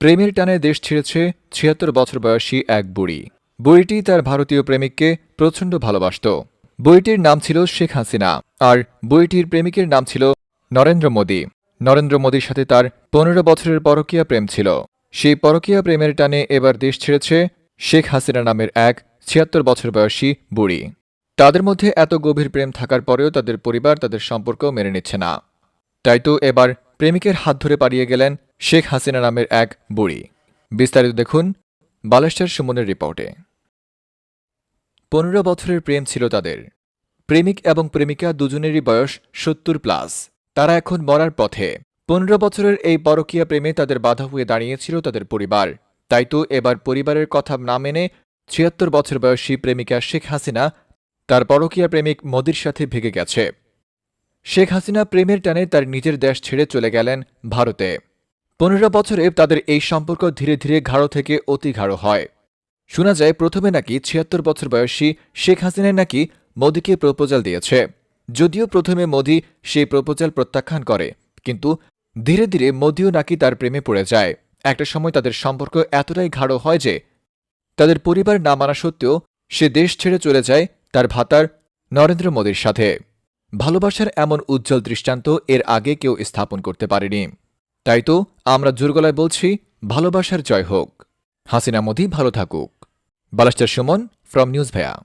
প্রেমের টানে দেশ ছেড়েছে ছিয়াত্তর বছর বয়সী এক বুড়ি। বুড়িটি তার ভারতীয় প্রেমিককে প্রচণ্ড ভালোবাসত। বইটির নাম ছিল শেখ হাসিনা আর বইটির প্রেমিকের নাম ছিল নরেন্দ্র মোদী। নরেন্দ্র মোদীর সাথে তার পনেরো বছরের পরকীয়া প্রেম ছিল। সেই পরকীয়া প্রেমের টানে এবার দেশ ছেড়েছে শেখ হাসিনা নামের এক ছিয়াত্তর বছর বয়সী বুড়ি। তাদের মধ্যে এত গভীর প্রেম থাকার পরেও তাদের পরিবার তাদের সম্পর্ক মেনে নিচ্ছে না। তাই তো এবার প্রেমিকের হাত ধরে পালিয়ে গেলেন শেখ হাসিনা নামের এক বুড়ি। বিস্তারিত দেখুন বালেশ্বর সুমনের রিপোর্টে। পনেরো বছরের প্রেম ছিল তাদের। প্রেমিক এবং প্রেমিকা দুজনেরই বয়স সত্তর প্লাস। তারা এখন মরার পথে। পনেরো বছরের এই পরকীয়া প্রেমে তাদের বাধা হয়ে দাঁড়িয়েছিল তাদের পরিবার। তাই তো এবার পরিবারের কথা না মেনে ছিয়াত্তর বছর বয়সী প্রেমিকা শেখ হাসিনা তার পরকীয়া প্রেমিক মোদির সাথে ভেগে গেছে। শেখ হাসিনা প্রেমের টানে তার নিজের দেশ ছেড়ে চলে গেলেন ভারতে। পনেরো বছরে তাদের এই সম্পর্ক ধীরে ধীরে ঘাড়ো থেকে অতি ঘাড়ো হয়। শোনা যায় প্রথমে নাকি ছিয়াত্তর বছর বয়সী শেখ হাসিনা নাকি মোদিকে প্রপোজাল দিয়েছে। যদিও প্রথমে মোদি সেই প্রপোজাল প্রত্যাখ্যান করে, কিন্তু ধীরে ধীরে মোদিও নাকি তার প্রেমে পড়ে যায়। একটা সময় তাদের সম্পর্ক এতটাই ঘাড়ো হয় যে তাদের পরিবার না মানা সত্ত্বেও সে দেশ ছেড়ে চলে যায় তার ভাতার নরেন্দ্র মোদীর সাথে। ভালোবাসার এমন উজ্জ্বল দৃষ্টান্ত এর আগে কেউ স্থাপন করতে পারেনি। তাই তো আমরা জোরগলায় বলছি, ভালোবাসার জয় হোক। হাসিনা মোদি ভালো থাকুক। বালাস্টার সুমন ফ্রম নিউজ ভায়া